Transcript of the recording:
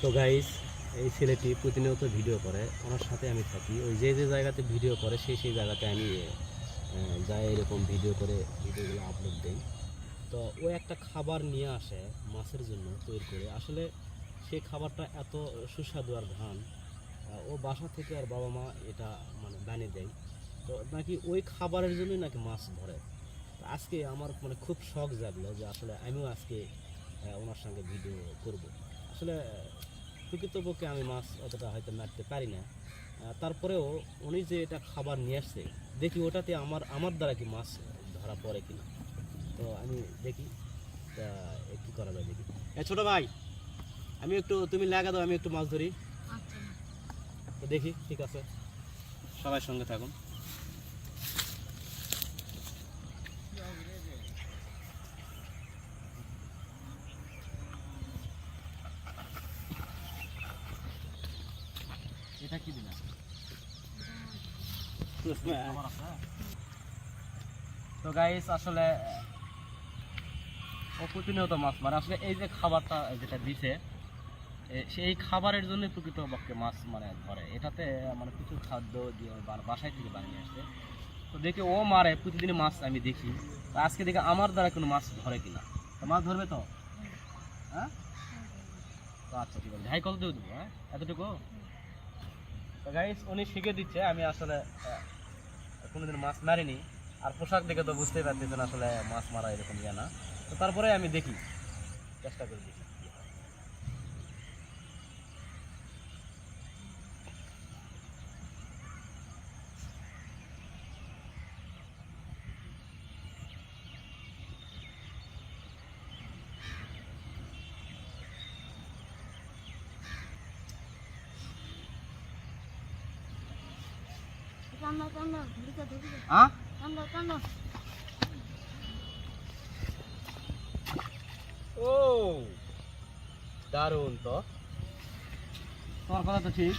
তো গাইস এই ছেলেটি প্রতিনিয়ত ভিডিও করে ওনার সাথে আমি থাকি। ওই যে যে জায়গাতে ভিডিও করে সেই সেই জায়গাতে আমি যাই এরকম ভিডিও করে ভিডিওগুলো আপলোড দিই। তো ও একটা খাবার নিয়ে আসে মাছের জন্য তৈরি করে। আসলে সেই খাবারটা এত সুস্বাদু আর আহ, ও বাসা থেকে আর বাবা মা এটা মানে বানিয়ে দেয়। তো নাকি ওই খাবারের জন্যই নাকি মাছ ধরে? আজকে আমার মানে খুব শখ জাগলো যে আসলে আমিও আজকে ওনার সঙ্গে ভিডিও করব। আসলে প্রকৃতপক্ষে আমি মাছ অতটা হয়তো মারতে পারি না। তারপরেও উনি যে এটা খাবার নিয়ে আসছে দেখি ওটাতে আমার আমার দ্বারা কি মাছ ধরা পড়ে কিনা। তো আমি দেখি কি করা যায় দেখি। এ ছোট ভাই আমি একটু তুমি লাগা দাও আমি একটু মাছ ধরি। আচ্ছা। তো দেখি ঠিক আছে। সবাই সঙ্গে থাকুন। এটা কি দিলা? তো গাইস আসলে ও প্রতিনিয়ত মাছ মারে। আসলে এই যে খাবারটা যেটা দিছে সেই খাবারের জন্য প্রকৃতপক্ষে মাছ মানে ধরে। এটাতে মানে কিছু খাদ্য দিয়ে বাসায় থেকে বানিয়ে আসে। তো দেখি ও মারে প্রতিদিন মাছ আমি দেখি। আজকে দেখি আমার দ্বারা কোনো মাছ ধরে কিনা? মাছ ধরবে তো? হ্যাঁ? আচ্ছা ঠিক আছে। ভাই কত দেবো হ্যাঁ? এতটুকু? গাইস উনি শিখে দিচ্ছে, আমি আসলে কোনোদিন মাছ মারিনি। আর পোশাক দেখে তো বুঝতেই পারতেছেন আসলে মাছ মারা এরকম ইয়ে না। তো তারপরে আমি দেখি, চেষ্টা করে দেখি। হয়। ও দারুণ তো তোমার কথা তো ঠিক